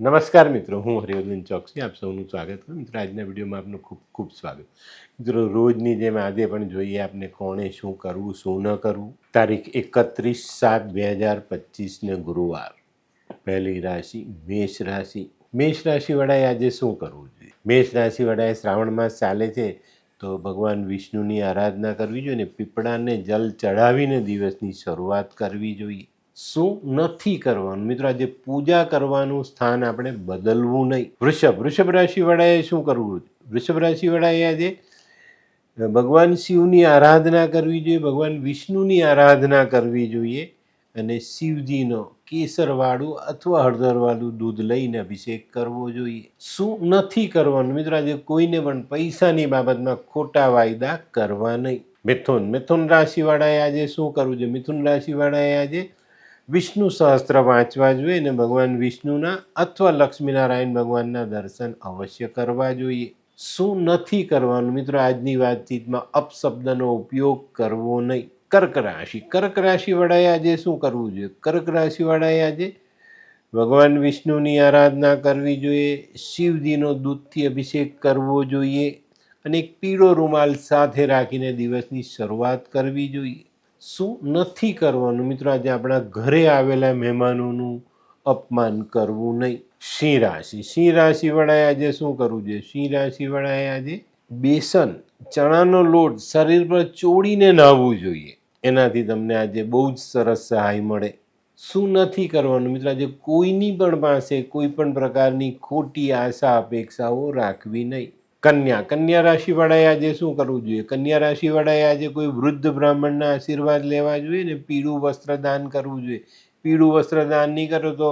નમસ્કાર મિત્રો, હું હરિવર્ધન ચોકસી, આપ સૌનું સ્વાગત કરું મિત્રો, આજના વિડીયોમાં આપનું ખૂબ ખૂબ સ્વાગત. મિત્રો, રોજની જેમ આજે પણ જોઈએ આપને કોણે શું કરવું, શું ન કરવું. તારીખ એકત્રીસ સાત બે હજાર પચીસને ગુરુવાર. પહેલી રાશિ, મેષ રાશિ. મેષ રાશિવાળાએ આજે શું કરવું જોઈએ? મેષ રાશિવાળાએ શ્રાવણ માસ ચાલે છે, તો ભગવાન વિષ્ણુની આરાધના કરવી જોઈએ ને, પીપળાને જલ ચઢાવીને દિવસની શરૂઆત કરવી જોઈએ. શું નથી કરવાનું? મિત્રો, આજે પૂજા કરવાનું સ્થાન આપણે બદલવું નહીં. વૃષભ વૃષભ રાશિવાળાએ શું કરવું? વૃષભ રાશિવાળાએ આજે ભગવાન શિવની આરાધના કરવી જોઈએ, ભગવાન વિષ્ણુની આરાધના કરવી જોઈએ અને શિવજીનો કેસરવાળું અથવા હળદરવાળું દૂધ લઈને અભિષેક કરવો જોઈએ. શું નથી કરવાનું? મિત્રો, આજે કોઈને પણ પૈસાની બાબતમાં ખોટા વાયદા કરવા નહીં. મિથુન મિથુન રાશિવાળાએ આજે શું કરવું જોઈએ? મિથુન રાશિવાળાએ આજે વિષ્ણુ સહસ્ત્ર વાંચવા જોઈએ અને ભગવાન વિષ્ણુના અથવા લક્ષ્મીનારાયણ ભગવાનના દર્શન અવશ્ય કરવા જોઈએ. શું નથી કરવાનું? મિત્રો, આજની વાતચીતમાં અપશબ્દનો ઉપયોગ કરવો નહીં. કર્ક રાશિ. કર્ક રાશિવાળાએ આજે શું કરવું જોઈએ? કર્ક રાશિવાળાએ આજે ભગવાન વિષ્ણુની આરાધના કરવી જોઈએ, શિવજીનો દૂધથી અભિષેક કરવો જોઈએ અને એક પીળો રૂમાલ સાથે રાખીને દિવસની શરૂઆત કરવી જોઈએ. શું નથી કરવાનું? મિત્રો, આજે આપણા ઘરે આવેલા મહેમાનોનું અપમાન કરવું નહીં. સિંહ રાશિ. સિંહ રાશિવાળાએ આજે શું કરવું જોઈએ? સિંહ રાશિવાળાએ આજે બેસન, ચણાનો લોટ, શરીર પર ચોળીને નાહવું જોઈએ. એનાથી તમને આજે બહુ જ સરસ સહાય મળે. શું નથી કરવાનું? મિત્રો, આજે કોઈની પણ પાસે કોઈ પણ પ્રકારની ખોટી આશા, અપેક્ષાઓ રાખવી નહીં. કન્યા. કન્યા રાશિવાળાએ આજે શું કરવું જોઈએ? કન્યા રાશિવાળાએ આજે કોઈ વૃદ્ધ બ્રાહ્મણના આશીર્વાદ લેવા જોઈએ ને પીળું વસ્ત્ર દાન કરવું જોઈએ? પીળું વસ્ત્ર દાન નહીં કરો તો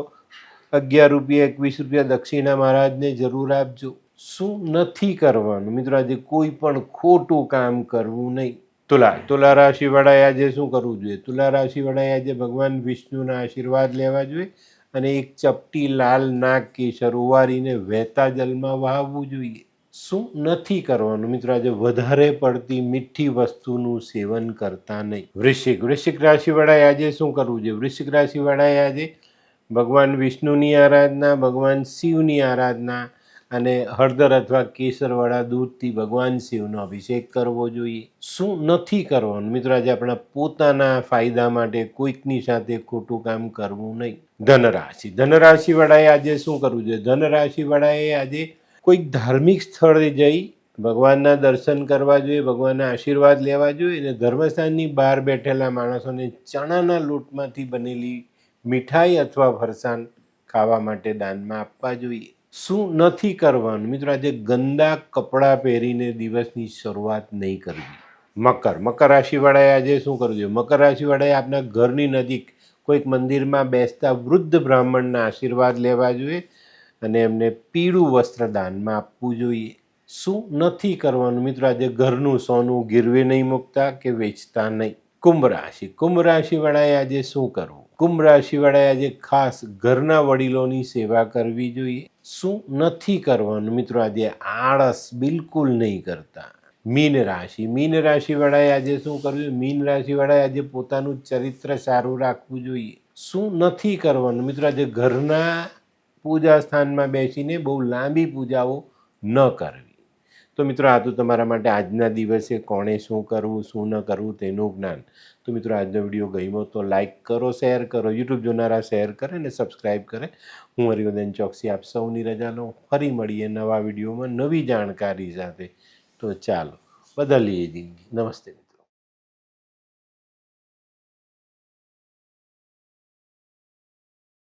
અગિયાર રૂપિયા, એકવીસ રૂપિયા દક્ષિણા મહારાજને જરૂર આપજો. શું નથી કરવાનું? મિત્રો, આજે કોઈ પણ ખોટું કામ કરવું નહીં. તુલા તુલા રાશિવાળાએ આજે શું કરવું જોઈએ? તુલા રાશિવાળાએ આજે ભગવાન વિષ્ણુના આશીર્વાદ લેવા જોઈએ અને એક ચપટી લાલ નાગ કેસર ઉવારીને વહેતા જલમાં વહાવવું જોઈએ. શું નથી કરવાનું? મિત્રો, આજે વધારે પડતી મીઠી વસ્તુનું સેવન કરતા નહીં. વૃશ્ચિક વૃશ્ચિક રાશિવાળાએ આજે શું કરવું જોઈએ? વૃશ્ચિક રાશિવાળાએ આજે ભગવાન વિષ્ણુની આરાધના, ભગવાન શિવની આરાધના અને હળદર અથવા કેસરવાળા દૂધથી ભગવાન શિવનો અભિષેક કરવો જોઈએ. શું નથી કરવાનું? મિત્રો, આજે આપણા પોતાના ફાયદા માટે કોઈકની સાથે ખોટું કામ કરવું નહીં. ધનરાશિ, ધનરાશિવાળાએ આજે શું કરવું જોઈએ? ધનરાશિવાળાએ આજે કોઈક ધાર્મિક સ્થળે જઈ ભગવાનના દર્શન કરવા જોઈએ, ભગવાનના આશીર્વાદ લેવા જોઈએ અને ધર્મસ્થાનની બહાર બેઠેલા માણસોને ચણાના લોટમાંથી બનેલી મીઠાઈ અથવા ફરસાણ ખાવા માટે દાનમાં આપવા જોઈએ. શું નથી કરવાનું? મિત્રો, આજે ગંદા કપડાં પહેરીને દિવસની શરૂઆત નહીં કરવી. મકર. મકર રાશિવાળાએ આજે શું કરવું જોઈએ, મકર રાશિવાળાએ આપણા ઘરની નજીક કોઈક મંદિરમાં બેસતા વૃદ્ધ બ્રાહ્મણના આશીર્વાદ લેવા જોઈએ અને એમને પીળું વસ્ત્ર દાનમાં આપવું જોઈએ. શું નથી કરવાનું? મિત્રો, આજે ઘરનું સોનું ગીરવે નહીં મૂકતા કે વેચતા નહીં? કુંભ રાશિ. કુંભ રાશિવાળાએ આજે શું કરવું? કુંભ રાશિવાળાએ આજે ખાસ ઘરના વડીલોની સેવા કરવી જોઈએ. શું નથી કરવાનું? મિત્રો, આજે આળસ બિલકુલ નહીં કરતા. મીન રાશિ. મીન રાશિવાળાએ આજે શું કરવું મીન રાશિવાળાએ આજે પોતાનું ચરિત્ર સારું રાખવું જોઈએ. શું નથી કરવાનું? મિત્રો, આજે ઘરના પૂજા સ્થાનમાં બેસીને બહુ લાંબી પૂજાઓ ન કરવી. તો મિત્રો, આ તો તમારા માટે આજના દિવસે કોણે શું કરવું, શું ન કરવું તેનું જ્ઞાન. તો મિત્રો, આજનો વીડિયો ગમ્યો તો લાઇક કરો, શેર કરો, યુટ્યુબ જોનારા શેર કરે અને સબસ્ક્રાઈબ કરે. હું હરિવદન ચોકસી આપ સૌની રજા લઉં ફરી મળીએ નવા વિડીયોમાં નવી જાણકારી સાથે. તો ચાલો, બદલીએ જિંદગી. નમસ્તે